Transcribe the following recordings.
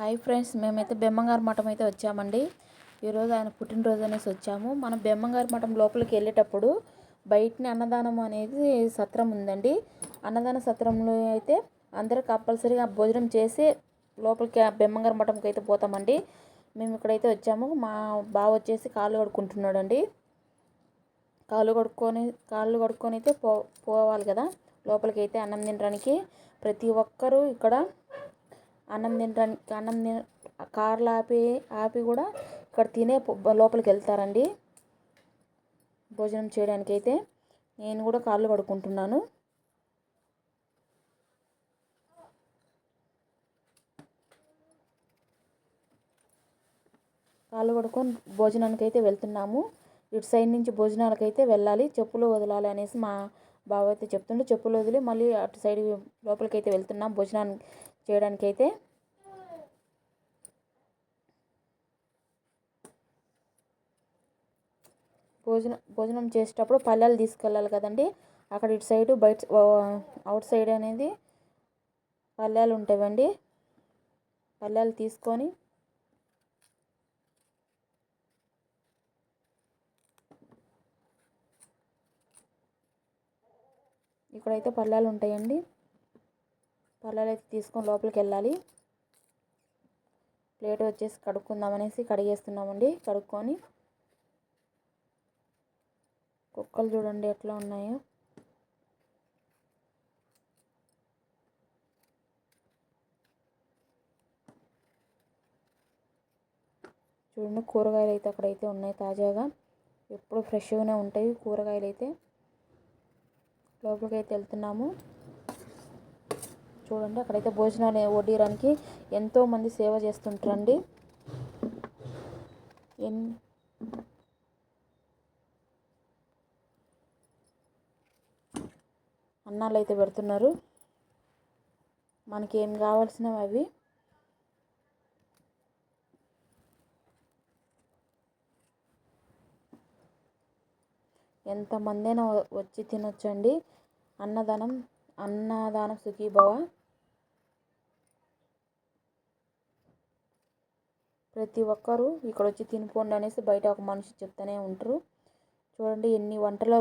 Hi friends మేమైతే బెమ్మంగారు మఠం అయితే వచ్చామండి. ఈరోజు ఆయన పుట్టినరోజు అనేసి వచ్చాము. మనం బెమ్మంగారు మఠం లోపలికి వెళ్ళేటప్పుడు బయటని అన్నదానం అనేది సత్రం ఉందండి. అన్నదాన సత్రంలో అయితే అందరూ కంపల్సరీగా భోజనం చేసి లోపలికి బెమ్మంగారు మఠంకి అయితే పోతామండి. మేము ఇక్కడైతే వచ్చాము. మా బావ వచ్చేసి కాళ్ళు కడుక్కుంటున్నాడండి. కాళ్ళు కడుక్కొని కాళ్ళు కడుక్కొని అయితే పో పోవాలి కదా. లోపలికి అయితే అన్నం తినడానికి ప్రతి ఒక్కరూ ఇక్కడ అన్నం తినడానికి అన్నం తిన కార్లు ఆపి ఆపి కూడా ఇక్కడ తినే లోపలికి వెళ్తారండి. భోజనం చేయడానికి అయితే నేను కూడా కాళ్ళు కడుక్కుంటున్నాను. కాళ్ళు కడుక్కొని భోజనానికి అయితే వెళ్తున్నాము. ఇటు సైడ్ నుంచి భోజనాలకు అయితే వెళ్ళాలి. చెప్పులు వదలాలి అనేసి మా బావ అయితే చెప్తుండే. చెప్పులు వదిలి మళ్ళీ అటు సైడ్ లోపలికి అయితే వెళ్తున్నాం. భోజనానికి చేయడానికి అయితే భోజనం భోజనం చేసేటప్పుడు పల్లెలు తీసుకెళ్ళాలి కదండి. అక్కడ ఇటు సైడు బయట అవుట్ సైడ్ అనేది పల్లెలు ఉంటాయండి. పల్లెలు తీసుకొని ఇక్కడైతే పల్లెలు ఉంటాయండి. పళ్ళలో అయితే తీసుకొని లోపలికి వెళ్ళాలి. ప్లేట్ వచ్చేసి కడుక్కుందామనేసి కడిగేస్తున్నామండి. కడుక్కొని కుక్కలు చూడండి ఎట్లా ఉన్నాయో. చూడండి కూరగాయలు అయితే అక్కడైతే ఉన్నాయి తాజాగా. ఎప్పుడు ఫ్రెష్గానే ఉంటాయి. కూరగాయలు అయితే లోపలికి అయితే వెళ్తున్నాము. చూడండి. అక్కడైతే భోజనాన్ని వడ్డీయడానికి ఎంతోమంది సేవ చేస్తుంటారండి. ఎన్ అన్నాలు అయితే పెడుతున్నారు. మనకి ఏం కావాల్సినవి అవి. ఎంతమందైనా వచ్చి తినొచ్చండి. అన్నదానం అన్నదానం సుఖీభవ. ప్రతి ఒక్కరూ ఇక్కడ వచ్చి తినిపోండి అనేసి బయట ఒక మనిషి చెప్తూనే ఉంటారు. చూడండి ఎన్ని వంటలు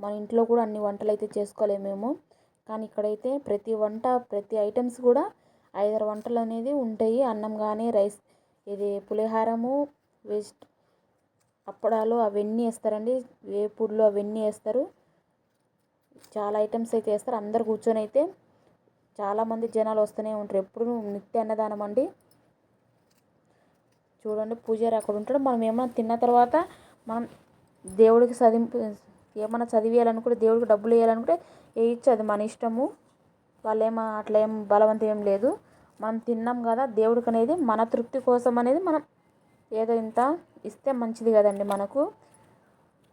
మన ఇంట్లో కూడా అన్ని వంటలు అయితే చేసుకోలేము మేము. కానీ ఇక్కడైతే ప్రతి వంట ప్రతి ఐటమ్స్ కూడా ఐదారు వంటలు అనేది ఉంటాయి. అన్నం కానీ రైస్ ఇది పులిహారము వెజ్ అప్పడాలు అవన్నీ వేస్తారండి. వేపుడులు అవన్నీ వేస్తారు. చాలా ఐటమ్స్ అయితే వేస్తారు. అందరు కూర్చొని అయితే చాలామంది జనాలు వస్తూనే ఉంటారు. ఎప్పుడు నిత్య అన్నదానం అండి. చూడండి పూజారి అక్కడ ఉంటాడు. మనం ఏమైనా తిన్న తర్వాత మనం దేవుడికి చదింపు ఏమైనా చదివేయాలనుకుంటే దేవుడికి డబ్బులు వేయాలనుకుంటే వేయచ్చు అది మన ఇష్టము. వాళ్ళు ఏమో అట్లా ఏం బలవంతం ఏం లేదు. మనం తిన్నాం కదా దేవుడికి అనేది మన తృప్తి కోసం అనేది మనం ఏదో ఇంత ఇస్తే మంచిది కదండి మనకు.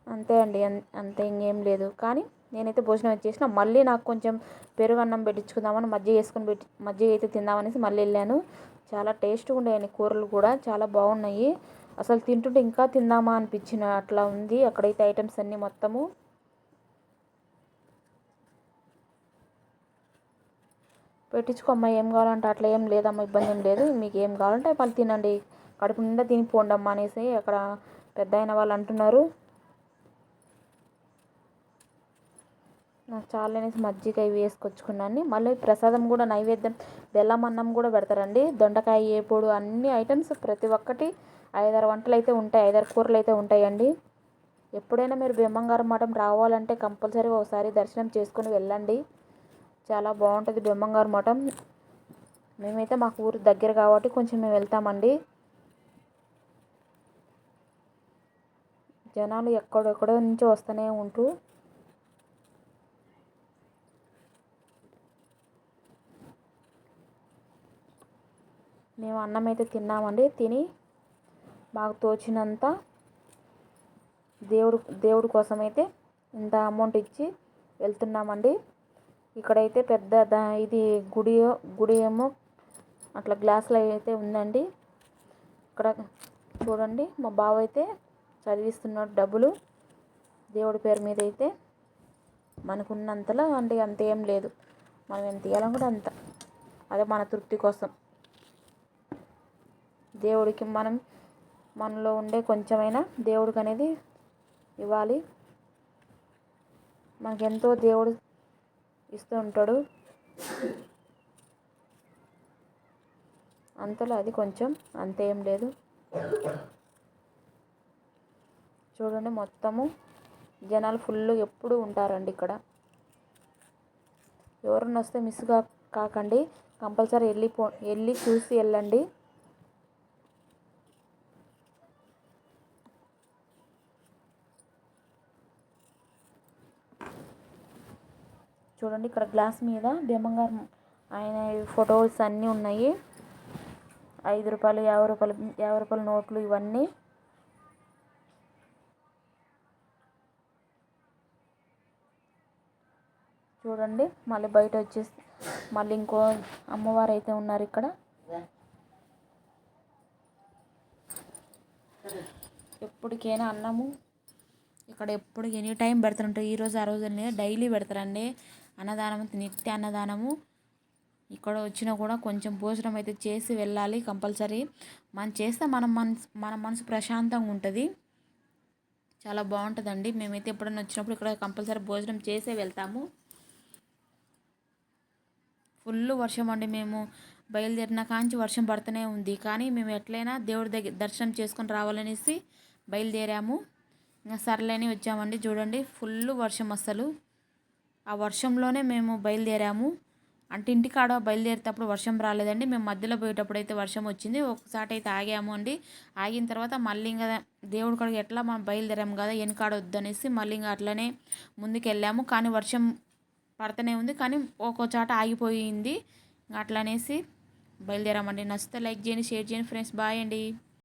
అంతే అండి అంతే ఇంకేం లేదు. కానీ నేనైతే భోజనం వచ్చేసిన మళ్ళీ నాకు కొంచెం పెరుగు అన్నం పెట్టించుకుందామని మజ్జిగ వేసుకొని పెట్టి మజ్జిగ అయితే తిందామనేసి మళ్ళీ వెళ్ళాను. చాలా టేస్ట్గా ఉండేవి కూరలు కూడా చాలా బాగున్నాయి. అసలు తింటుంటే ఇంకా తిందామా అనిపించిన అట్లా ఉంది అక్కడైతే ఐటమ్స్ అన్నీ మొత్తము. పెట్టించుకోమ్మా ఏం కావాలంటే అట్లా ఏం లేదమ్మా ఇబ్బంది ఏం లేదు. మీకు ఏం కావాలంటే వాళ్ళు తినండి. కడుపు నిండా తినిపోండి అమ్మా అనేసి అక్కడ పెద్ద అయిన వాళ్ళు అంటున్నారు. నాకు చాలా అనేసి మజ్జిగ ఇవి వేసుకొచ్చుకున్నాను మళ్ళీ ప్రసాదం కూడా నైవేద్యం బెల్లం అన్నం కూడా పెడతారండి. దొండకాయ ఏపుడు అన్ని ఐటమ్స్ ప్రతి ఒక్కటి ఐదారు వంటలు అయితే ఉంటాయి ఐదారు కూరలు అయితే ఉంటాయండి. ఎప్పుడైనా మీరు బెమ్మంగారు మఠం రావాలంటే కంపల్సరీ ఒకసారి దర్శనం చేసుకుని వెళ్ళండి. చాలా బాగుంటుంది బెమ్మంగారు మఠం. మేమైతే మాకు ఊరు దగ్గర కాబట్టి కొంచెం మేము వెళ్తామండి. జనాలు ఎక్కడెక్కడో నుంచి వస్తూనే ఉంటూ మేము అన్నం అయితే తిన్నామండి. తిని మాకు తోచినంత దేవుడు దేవుడి కోసం అయితే ఇంత అమౌంట్ ఇచ్చి వెళ్తున్నామండి. ఇక్కడైతే పెద్ద ఇది గుడి గుడి ఏమో అట్లా గ్లాసులు అయితే ఉందండి. ఇక్కడ చూడండి మా బావ అయితే చదివిస్తున్నాడు డబ్బులు. దేవుడి పేరు మీద అయితే మనకున్నంతలో అంటే అంత ఏం లేదు. మనం ఎంత ఇవ్వాలని కూడా అంత. అదే మన తృప్తి కోసం. దేవుడికి మనం మనలో ఉండే కొంచెమైనా దేవుడికి అనేది ఇవ్వాలి. మనకెంతో దేవుడు ఇస్తూ ఉంటాడు. అంతలో అది కొంచెం అంతేం లేదు. చూడండి మొత్తము. జనాలు ఫుల్ ఎప్పుడు ఉంటారండి ఇక్కడ. ఎవరన్నా వస్తే మిస్ కా కాకండి. కంపల్సరీ వెళ్ళిపో వెళ్ళి చూసి వెళ్ళండి. చూడండి ఇక్కడ గ్లాస్ మీద భీమంగారు ఆయన ఫొటోస్ అన్నీ ఉన్నాయి. ఐదు రూపాయలు యాభై రూపాయలు యాభై రూపాయల నోట్లు ఇవన్నీ. చూడండి మళ్ళీ బయట వచ్చేసి మళ్ళీ ఇంకో అమ్మవారు అయితే ఉన్నారు ఇక్కడ. ఎప్పటికైనా అన్నము. ఇక్కడ ఎప్పుడు ఎనీ టైం పెడుతుంటారు ఈరోజు ఆ రోజు డైలీ పెడతారండి. అన్నదానం నిత్య అన్నదానము. ఇక్కడ వచ్చినా కూడా కొంచెం భోజనం అయితే చేసి వెళ్ళాలి కంపల్సరీ. మనం చేస్తే మన మనసు మన మనసు ప్రశాంతంగా ఉంటుంది. చాలా బాగుంటుందండి. మేమైతే ఎప్పుడైనా వచ్చినప్పుడు ఇక్కడ కంపల్సరీ భోజనం చేసే వెళ్తాము. ఫుల్ వర్షం అండి. మేము బయలుదేరిన కాంచి వర్షం పడుతూనే ఉంది. కానీ మేము ఎట్లయినా దేవుడి దగ్గర దర్శనం చేసుకొని రావాలనేసి బయలుదేరాము. ఇంకా సర్లేని వచ్చామండి. చూడండి ఫుల్ వర్షం అస్సలు. ఆ వర్షంలోనే మేము బయలుదేరాము. అంటే ఇంటికాడ బయలుదేరేటప్పుడు వర్షం రాలేదండి. మేము మధ్యలో పోయేటప్పుడు అయితే వర్షం వచ్చింది. ఒకసారి అయితే ఆగాము అండి. ఆగిన తర్వాత మళ్ళీ ఇంకా దేవుడి కాడికి ఎట్లా మనం బయలుదేరాము కదా వెనకాడ వద్దనేసి మళ్ళీ ఇంకా అట్లనే ముందుకు వెళ్ళాము కానీ వర్షం పడుతూనే ఉంది. కానీ ఒక్కో చాట ఆగిపోయింది. అట్లానేసి బయలుదేరామండి. నచ్చితే లైక్ చేయండి షేర్ చేయండి. ఫ్రెండ్స్ బాయ్ అండి.